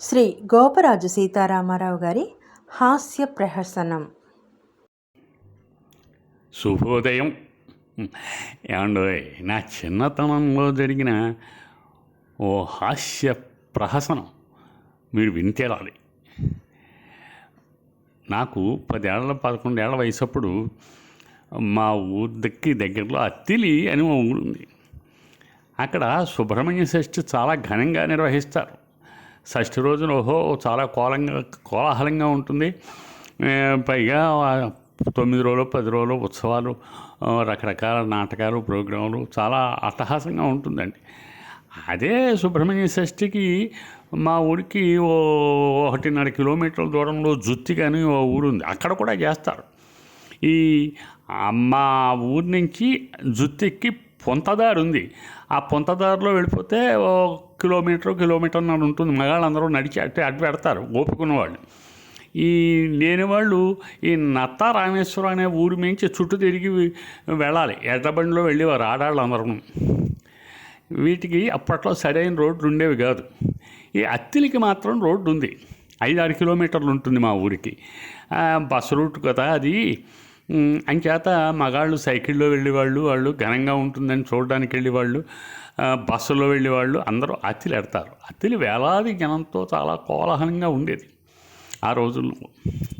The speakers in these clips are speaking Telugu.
శ్రీ గోపరాజు సీతారామారావు గారి హాస్య ప్రహసనం. శుభోదయం. ఏమండోయ్ నా చిన్నతనంలో జరిగిన ఓ హాస్య ప్రహసనం మీరు వింతేరాలి నాకు పదేళ్ళ పదకొండేళ్ళ వయసప్పుడు మా ఊరికి దగ్గరలో అత్తిలి అని ఓ ఊరుంది. అక్కడ సుబ్రహ్మణ్య షష్ఠి చాలా ఘనంగా నిర్వహిస్తారు. షష్ఠి రోజున ఓహో చాలా కోలంగా కోలాహలంగా ఉంటుంది. పైగా తొమ్మిది రోజులు పది రోజులు ఉత్సవాలు రకరకాల నాటకాలు ప్రోగ్రాములు చాలా అట్టహాసంగా ఉంటుందండి. అదే సుబ్రహ్మణ్య షష్ఠికి మా ఊరికి ఓ ఒకటిన్నర కిలోమీటర్ల దూరంలో జుత్తి కానీ ఓ ఊరుంది. అక్కడ కూడా చేస్తారు. ఈ మా ఊరి నుంచి జుత్తెక్కి పొంతదారు ఉంది ఆ పొంతదారిలో వెళ్ళిపోతే ఓ కిలోమీటర్ కిలోమీటర్న్నర ఉంటుంది. మగాళ్ళందరూ నడిచి అట్టే అడ్డు పెడతారు ఓపికన్న వాళ్ళు. ఈ లేని వాళ్ళు ఈ నత్త రామేశ్వరం అనే ఊరి మించి చుట్టూ తిరిగి వెళ్ళాలి. ఎడ్లబండిలో వెళ్ళేవారు ఆడాళ్ళు అందరూ వీటికి అప్పట్లో సరైన రోడ్లు ఉండేవి కాదు. ఈ అత్తిలికి మాత్రం రోడ్డు ఉంది ఐదు ఆరు కిలోమీటర్లు ఉంటుంది మా ఊరికి. బస్ బస్సు రూట్ కదా అది. అంచేత మగాళ్ళు సైకిల్లో వెళ్ళేవాళ్ళు వాళ్ళు ఘనంగా ఉంటుందని చూడడానికి వెళ్ళేవాళ్ళు బస్సులో వెళ్ళేవాళ్ళు అందరూ అతిలు ఎడతారు. అతిలు వేలాది జనంతో చాలా కోలాహలంగా ఉండేది. ఆ రోజుల్లో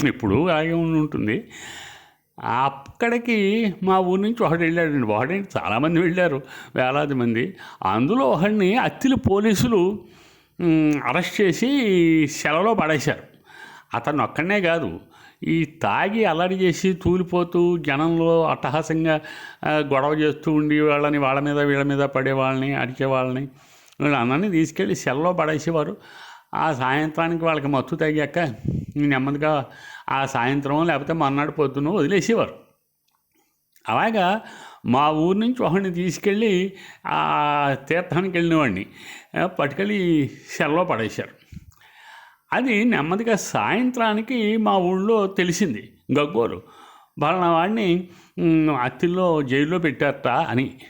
ఇప్పుడు అలాగే ఉండి ఉంటుంది. అక్కడికి మా ఊరి నుంచి ఒకడు వెళ్ళాడండి. ఒకడేంటి చాలామంది వెళ్ళారు వేలాది మంది. అందులో ఒకడిని అత్తిలి పోలీసులు అరెస్ట్ చేసి సెలలో పడేశారు. అతను ఒక్కడనే కాదు ఈ తాగి అల్లరి చేసి తూలిపోతూ జనంలో అట్టహాసంగా గొడవ చేస్తూ ఉండి వాళ్ళని వాళ్ళ మీద వీళ్ళ మీద పడే వాళ్ళని అరిచే వాళ్ళని వీళ్ళందరినీ తీసుకెళ్ళి సెల్లో పడేసేవారు. ఆ సాయంత్రానికి వాళ్ళకి మత్తు తగ్గాక నెమ్మదిగా ఆ సాయంత్రం లేకపోతే మర్నాడు పొద్దున వదిలేసేవారు. అలాగా మా ఊరి నుంచి ఒకడిని తీసుకెళ్ళి ఆ తీర్థానికి వెళ్ళినవాడిని ఆ, పట్టుకెళ్ళి సెల్లో పడేశారు. అది నెమ్మదిగా సాయంత్రానికి మా ఊళ్ళో తెలిసింది గగ్గోలు వాళ్ళ వాడిని అత్తిల్లో జైల్లో పెట్టారట అని.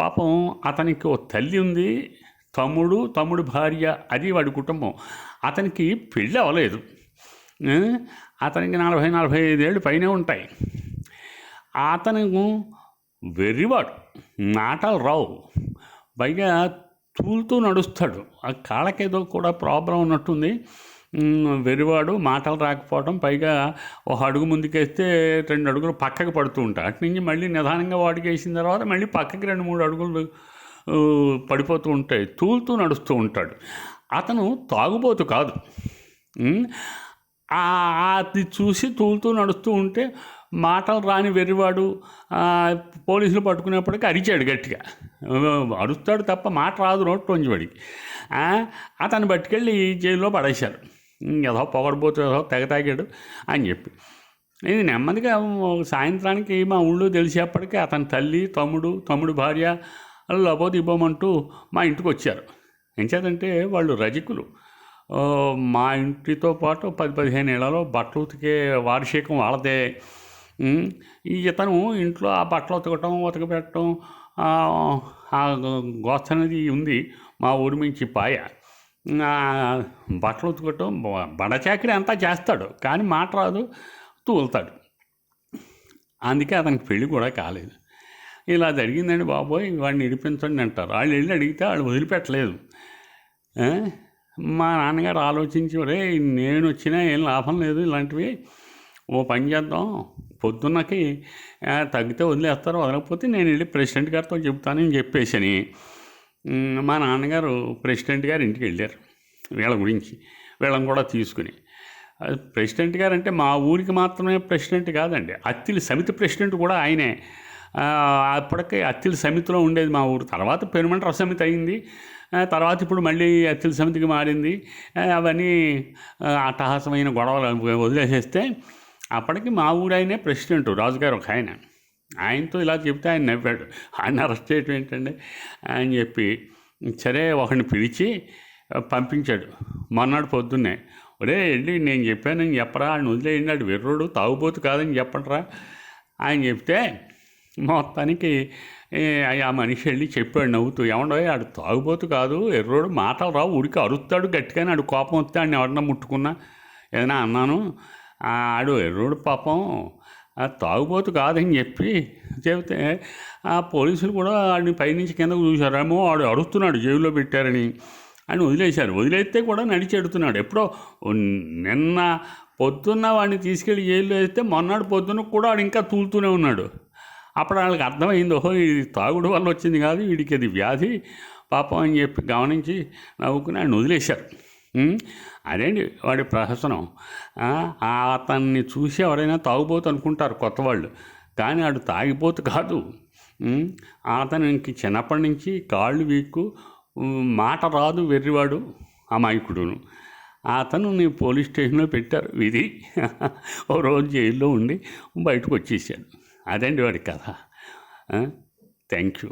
పాపం అతనికి ఓ తల్లి ఉంది తమ్ముడు తమ్ముడు భార్య అది వాడి కుటుంబం. అతనికి పెళ్ళి అవ్వలేదు. అతనికి నలభై నలభై ఐదేళ్ళు పైనే ఉంటాయి. అతను వెర్రివాడు మాటలు రావు. పైగా తూలుతూ నడుస్తాడు. ఆ కాళ్ళకేదో కూడా ప్రాబ్లం ఉన్నట్టుంది. వెరివాడు వెర్రివాడు మాటలు రాకపోవడం పైగా ఒక అడుగు ముందుకేస్తే రెండు అడుగులు పక్కకు పడుతూ ఉంటాయి. అటు నుంచి మళ్ళీ నిదానంగా వాడికి వేసిన తర్వాత మళ్ళీ పక్కకి రెండు మూడు అడుగులు పడిపోతూ ఉంటాయి. తూలుతూ నడుస్తూ ఉంటాడు. అతను తాగుబోతు కాదు. అది చూసి తూలుతూ నడుస్తూ ఉంటే మాటలు రాని వెర్రివాడు పోలీసులు పట్టుకునేప్పటికీ అరిచాడు గట్టిగా. అరుస్తాడు తప్ప మాట రాదు నోట్లోంచి వాడికి. అతను పట్టుకెళ్ళి జైల్లో పడేశారు. ఏదో పొగడబోతు ఏదో తెగ తాగాడు అని చెప్పి. ఇది నెమ్మదిగా సాయంత్రానికి మా ఊళ్ళో తెలిసేప్పటికీ అతని తల్లి తమ్ముడు తమ్ముడు భార్య లబోది ఇవ్వమంటూ మా ఇంటికి వచ్చారు. ఎంచేదంటే వాళ్ళు రజకులు. మా ఇంటితో పాటు పది పదిహేను ఏళ్ళలో బట్టలు ఉతికే వార్షికం వాళ్ళదే. ఈ ఇతను ఇంట్లో ఆ బట్టలు ఉతకటం ఉతకబెట్టడం ఆ, ఆ అనేది ఉంది. మా ఊరి నుంచి పాయ. బట్టలు ఉతకటం బ- బడచాకిరి అంతా చేస్తాడు కానీ మాట రాదు తూలుతాడు. అందుకే అతనికి పెళ్ళి కూడా కాలేదు. ఇలా జరిగిందండి బాబోయ్ వాడిని ఇడిపించండి అంటారు. వాళ్ళు వెళ్ళి అడిగితే వాళ్ళు వదిలిపెట్టలేదు. మా నాన్నగారు ఆలోచించి రే నేను వచ్చినా ఏం లాభం లేదు ఇలాంటివి ఓ పని చేద్దాం. పొద్దున్నకి తగ్గితే వదిలేస్తారు వదలకపోతే నేను వెళ్ళి ప్రెసిడెంట్ గారితో చెప్తానని చెప్పేసి మా నాన్నగారు ప్రెసిడెంట్ గారు ఇంటికి వెళ్ళారు వీళ్ళ గురించి వీళ్ళని కూడా తీసుకుని. ప్రెసిడెంట్ గారు అంటే మా ఊరికి మాత్రమే ప్రెసిడెంట్ కాదండి అత్తిలి సమితి ప్రెసిడెంట్ కూడా ఆయనే. అప్పటికే అత్తిలి సమితిలో ఉండేది మా ఊరు తర్వాత పెనుమంటర సమితి అయింది తర్వాత ఇప్పుడు మళ్ళీ అత్తిలి సమితికి మారింది అవన్నీ అట్టహాసమైన గొడవలు వదిలేసేస్తే అప్పటికి మా ఊరు ఆయనే ప్రెసిడెంట్ రాజుగారు ఒక ఆయన. ఆయనతో ఇలా చెప్తే ఆయన నవ్వాడు. ఆయన అరెస్ట్ చేయటం ఏంటండి అని చెప్పి సరే ఒకడిని పిలిచి పంపించాడు. మొన్నటి పొద్దున్నే. ఒరే వెళ్ళి నేను చెప్పానని చెప్పరా? ఆయన వదిలేయండి అడు వెర్రోడు తాగుబోతు కాదని చెప్పండిరా. ఆయన చెప్తే మొత్తానికి ఆ మనిషి వెళ్ళి చెప్పాడు నవ్వుతూ. ఏమండో ఆడు తాగుబోతు కాదు ఎర్రోడు మాటలు రావు ఉడికి అరుస్తాడు గట్టిగానే. ఆడు కోపం వస్తే ఆడిని ఎవరన్నా ముట్టుకున్నా. ఏదైనా అన్నాను ఆడు ఎర్రోడు పాపం తాగుబోతు కాదని చెప్పి చెబితే ఆ పోలీసులు కూడా వాడిని పైనుంచి కిందకు చూశారేమో వాడు అరుస్తున్నాడు జైల్లో పెట్టారని. అని వదిలేశారు. వదిలేస్తే కూడా నడిచి ఎడుతున్నాడు. ఎప్పుడో నిన్న పొద్దున్న వాడిని తీసుకెళ్ళి జైల్లో వేస్తే మొన్నటి పొద్దున్న కూడా వాడు ఇంకా తూలుతూనే ఉన్నాడు. అప్పుడు వాళ్ళకి అర్థమైంది ఓహో ఇది తాగుడు వల్ల వచ్చింది కాదు వీడికి అది వ్యాధి పాపం అని చెప్పి గమనించి నవ్వుకుని ఆయన వదిలేశారు. అదేంటి? వాడి ప్రహసనం. అతన్ని చూసి ఎవరైనా తాగుబోతు అనుకుంటారు కొత్త వాళ్ళు. కానీ వాడు తాగిపోతు కాదు. అతనికి చిన్నప్పటి నుంచి కాళ్ళు వీక్కు మాట రాదు వెర్రివాడు అమాయకుడును. అతను నీ పోలీస్ స్టేషన్లో పెట్టారు. విధి. ఓ రోజు జైల్లో ఉండి బయటకు వచ్చేసాడు. అదండి వాడి కథ? Thank you.